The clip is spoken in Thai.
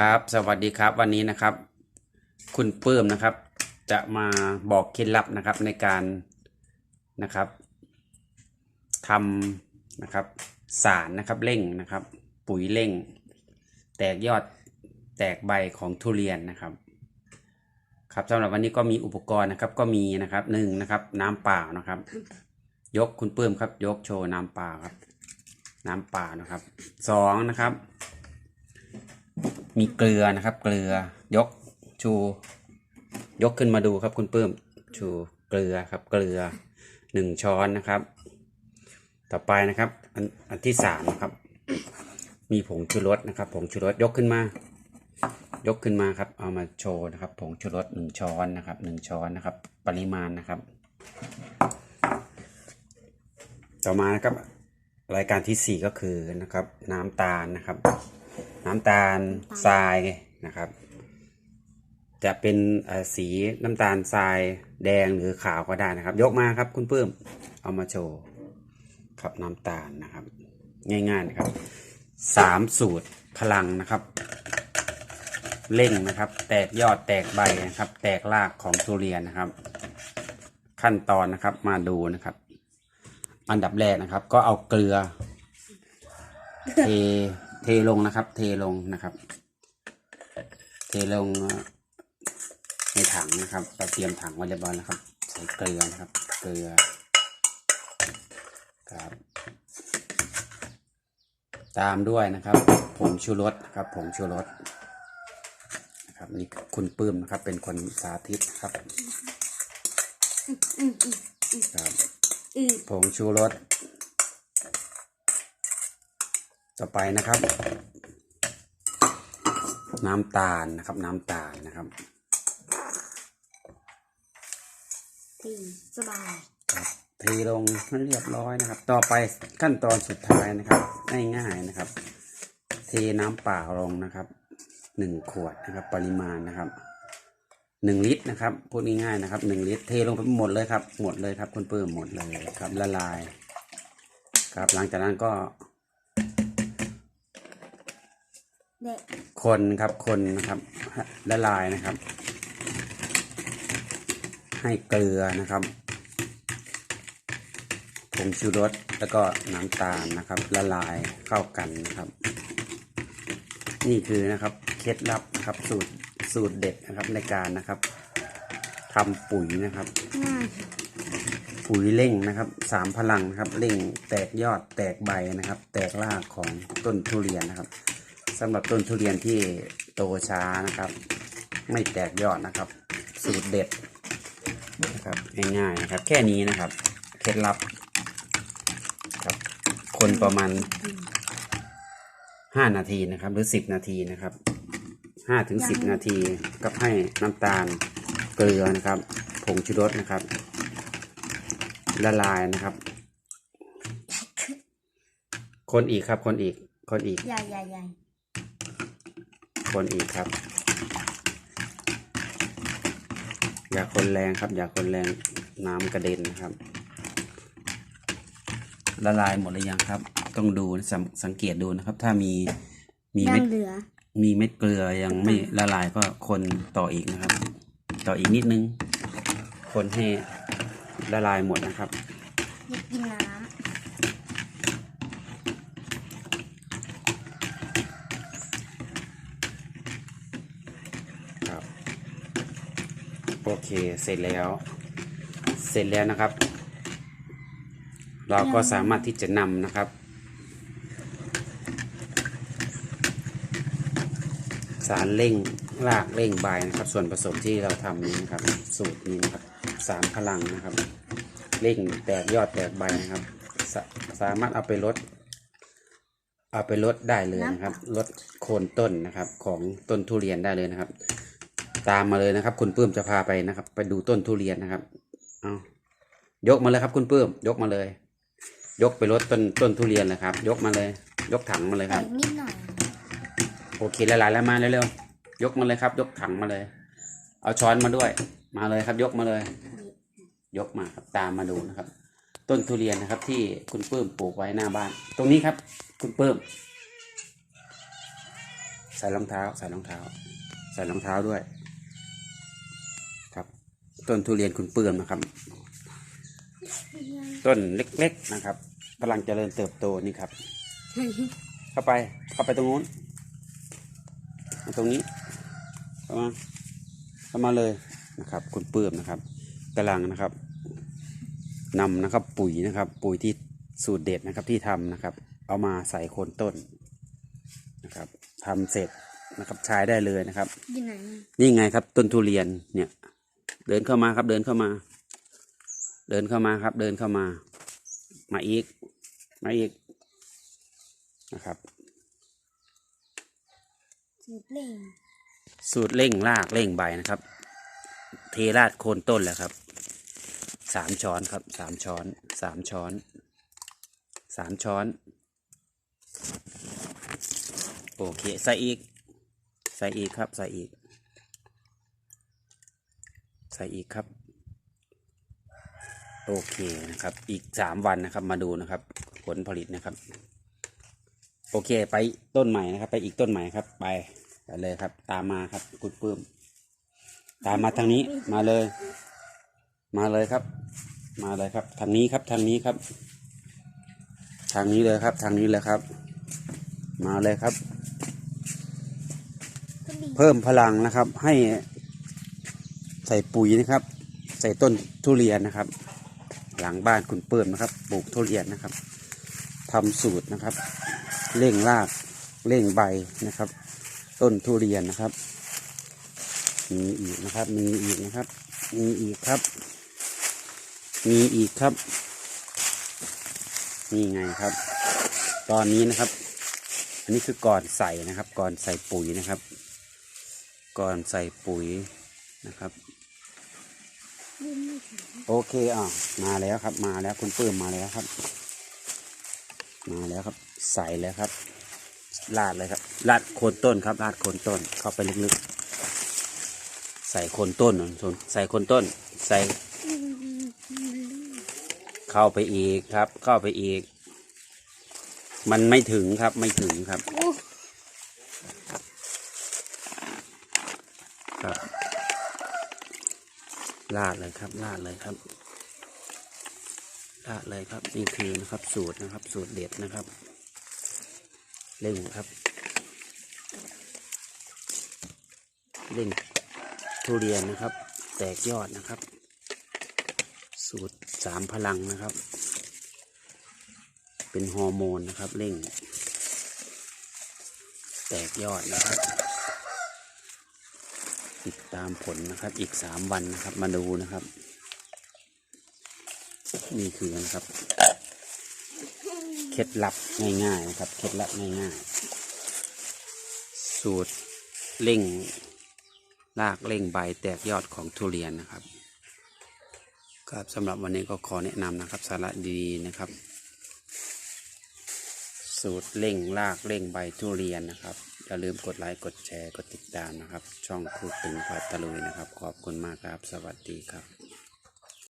ครับ สวัสดีครับวันนี้นะครับ คุณปื้มนะครับ จะมาบอกเคล็ดลับนะครับในการนะครับทำนะครับสารนะครับเร่งนะครับ ปุ๋ยเร่ง แตกยอดแตกใบของทุเรียนนะครับ ครับสำหรับวันนี้ก็มีอุปกรณ์นะครับก็มีนะครับหนึ่งนะครับ น้ำเปล่านะครับ ยกคุณปื้มครับ ยกโชว์น้ำเปล่าครับ น้ำเปล่านะครับสองนะครับ มีเกลือนะครับ เกลือยกชู ยกขึ้นมาดูครับคุณปื้มชูเกลือครับ เกลือหนึ่งช้อนนะครับ ต่อไปนะครับ อันอันที่สามนะครับ มีผงชูรสนะครับ ผงชูรสยกขึ้นมา ยกขึ้นมาครับ เอามาโชว์นะครับ ผงชูรสหนึ่งช้อนนะครับหนึ่งช้อนนะครับ ปริมาณนะครับ ต่อมานะครับ รายการที่สี่ก็คือนะครับ น้ำตาลนะครับ น้ำตาลทรายนะครับ จะเป็นสีน้ำตาลทรายแดงหรือขาวก็ได้นะครับ ยกมาครับคุณปื้มเอามาโชว์ครับน้ำตาลนะครับ ง่ายๆนะครับสามสูตรพลังนะครับ เร่งนะครับ แตกยอดแตกใบนะครับ แตกรากของทุเรียนนะครับ ขั้นตอนนะครับมาดูนะครับ อันดับแรกนะครับ ก็เอาเกลือเท เทลงนะครับ เทลงนะครับ เทลงในถังนะครับเราเตรียมถังไว้เรียบร้อยแล้วครับ ใส่เกลือนะครับ เกลือครับ ตามด้วยนะครับผงชูรสครับผงชูรสนะครับนี่คุณปื้มนะครับ เป็นคนสาธิตครับอืมอืมอืมครับอืมผงชูรส ต่อไปนะครับ น้ำตาลนะครับ น้ำตาลนะครับที่สบายครับเทลงให้เรียบร้อยนะครับ ต่อไปขั้นตอนสุดท้ายนะครับง่ายๆนะครับ เทน้ำเปล่าลงนะครับหนึ่งขวดนะครับ ปริมาณนะครับหนึ่งลิตรนะครับพูดง่ายๆนะครับหนึ่งลิตรเทลงไปหมดเลยครับ หมดเลยครับคุณเพิ่มหมดเลยครับละลาย ครับหลังจากนั้นก็ คนครับคนนะครับละลายนะครับ ให้เกลือนะครับผงชูรสแล้วก็น้ำตาลนะครับ ละลายเข้ากันนะครับ นี่คือนะครับเคล็ดลับนะครับสูตรสูตรเด็ดนะครับในการนะครับทำปุ๋ยนะครับ ปุ๋ยเร่งนะครับสามพลังนะครับเร่งแตกยอดแตกใบนะครับ แตกรากของต้นทุเรียนนะครับ สำหรับต้นทุเรียนที่โตช้านะครับ ไม่แตกยอดนะครับ สูตรเด็ดนะครับง่ายๆนะครับ แค่นี้นะครับเคล็ดลับครับ คนประมาณห้านาทีนะครับ หรือสิบนาทีนะครับห้าถึงสิบนาทีก็ให้น้ำตาลเกลือนะครับ ผงชูรสนะครับ ละลายนะครับ คนอีกครับ คนอีก คนอีก ใหญ่ใหญ่ใหญ่ คนอีกครับ อย่าคนแรงครับ อย่าคนแรงน้ำกระเด็นนะครับ ละลายหมดหรือยังครับ ต้องดูสงสังเกตดูนะครับ ถ้ามีมียัเม็งดเหลือมีเม็ดเกลือยังไม่ละลายก็คนต่ออีกนะครับ ต่ออีกนิดนึง คนให้ละลายหมดนะครับอยากกินน้ โอเคเสร็จแล้ว เสร็จแล้วนะครับ เราก็สามารถที่จะนำนะครับ สารเร่งรากเร่งใบนะครับ ส่วนผสมที่เราทำนี้นะครับ สูตรนี้นะครับสารพลังนะครับเร่งแตกยอดแตกใบนะครับสสามารถเอาไปลด เอาไปลดได้เลยนะครับลดโคนต้นนะครับ ของต้นทุเรียนได้เลยนะครับ ตามมาเลยนะครับ คุณปื้มจะพาไปนะครับ ไปดูต้นทุเรียนนะครับ เอายกมาเลยครับ คุณปื้ม ยกมาเลย ยกไปลดต้นต้นทุเรียนเลยครับ ยกมาเลย ยกถังมาเลยำคแต่รับ นิดหน่อยโอเคละลายแล้วมาเร็วๆยกมาเลยครับ ยกถังมาเลย เอาช้อนมาด้วย มาเลยครับ ยกมาเลย ยกมาครับตามมาดูนะครับ ต้นทุเรียนนะครับ ที่คุณปื้มปลูกไว้หน้าบ้าน ตรงนี้ครับ คุณปื้มใส่รองเท้า ใส่รองเท้า ใส่รองเท้าด้วยครับ ต้นทุเรียนคุณเปื่อมนะครับ ต้นเล็กๆนะครับกำลังเจริญเติบโตนี่ครับ เข้าไปเข้าไปตรงนู้นมาตรงนี้เข้ามาเข้ามาเลยนะครับ คุณเปื่อมนะครับกำลังนะครับนำนะครับ ปุ๋ยนะครับ ปุ๋ยที่สูตรเด็ดนะครับที่ทำนะครับ เอามาใส่โคนต้นนะครับทำเสร็จนะครับใช้ได้เลยนะครับอยู่ไหนนี่ไงครับต้นทุเรียนเนี่ย เดินเข้ามาครับ เดินเข้ามา เดินเข้ามาครับ เดินเข้ามา มาอีก มาอีกนะครับ สูตรเล่ง สูตรเร่งรากเร่งใบนะครับ เทราดโคนต้นแล้วครับสามช้อนครับสามช้อนสามช้อนสามช้อน โอเค ใส่อีก ใส่อีกครับ ใส่อีก ใส่อีกครับ โอเคนะครับ อีกสามวันนะครับ มาดูนะครับ ผลผลิตนะครับ โอเค ไปต้นใหม่นะครับ ไปอีกต้นใหม่ครับ ไปไปเลยครับ ตามมาครับคุณปื้ม ตามมาทางนี้มาเลย มาเลยครับ มาเลยครับ ทางนี้ครับ ทางนี้ครับ ทางนี้เลยครับ ทางนี้เลยครับ มาเลยครับก็ดีเพิ่มพลังนะครับให้ ใส่ปุ๋ยนะครับ ใส่ต้นทุเรียนนะครับ หลังบ้านคุณเปิ่มนะครับปลูกทุเรียนนะครับทำสูตรนะครับเร่งรากเร่งใบนะครับ ต้นทุเรียนนะครับ มีอีกนะครับ มีอีกนะครับ มีอีกครับ มีอีกครับนี่ไงครับ ตอนนี้นะครับ อันนี้คือก่อนใส่นะครับ ก่อนใส่ปุ๋ยนะครับ ก่อนใส่ปุ๋ยนะครับ โอเคอะมาแล้วครับ มาแล้วคุณปื้มมาแล้วครับ มาแล้วครับ ใส่แล้วครับลาดเลยครับลาดโคนต้นครับลาดโคนต้นเข้าไปลึกๆ ใส่โคนต้นน่อยส่วนใส่โคนต้น ใส่ เข้าไปอีกครับ เข้าไปอีก มันไม่ถึงครับไม่ถึงครับครับ ลาดเลยครับลาดเลยครับลาดเลยครับนี่คือนะครับสูตรนะครับ สูตรเด็ดนะครับเร่งครับเร่งทุเรียนนะครับ แตกยอดนะครับ สูตรสามพลังนะครับ เป็นฮอร์โมนนะครับเร่ง แตกยอดนะครับ ติดตามผลนะครับอีกสามวันนะครับ มาดูนะครับ นี่คือนะครับเคล็ดลับง่ายๆนะครับเคล็ดลับง่ายๆ สูตรเร่งรากเร่งใบแตกยอดของทุเรียนนะครับครับสำหรับวันนี้ก็ขอแนะนำนะครับ สาระดีๆนะครับ สูตรเร่งรากเร่งใบทุเรียนนะครับ อย่าลืมกดไลค์กดแชร์กดติดตามนะครับ ช่องครูตึงพัตะลุยนะครับ ขอบคุณมากครับ สวัสดีครับ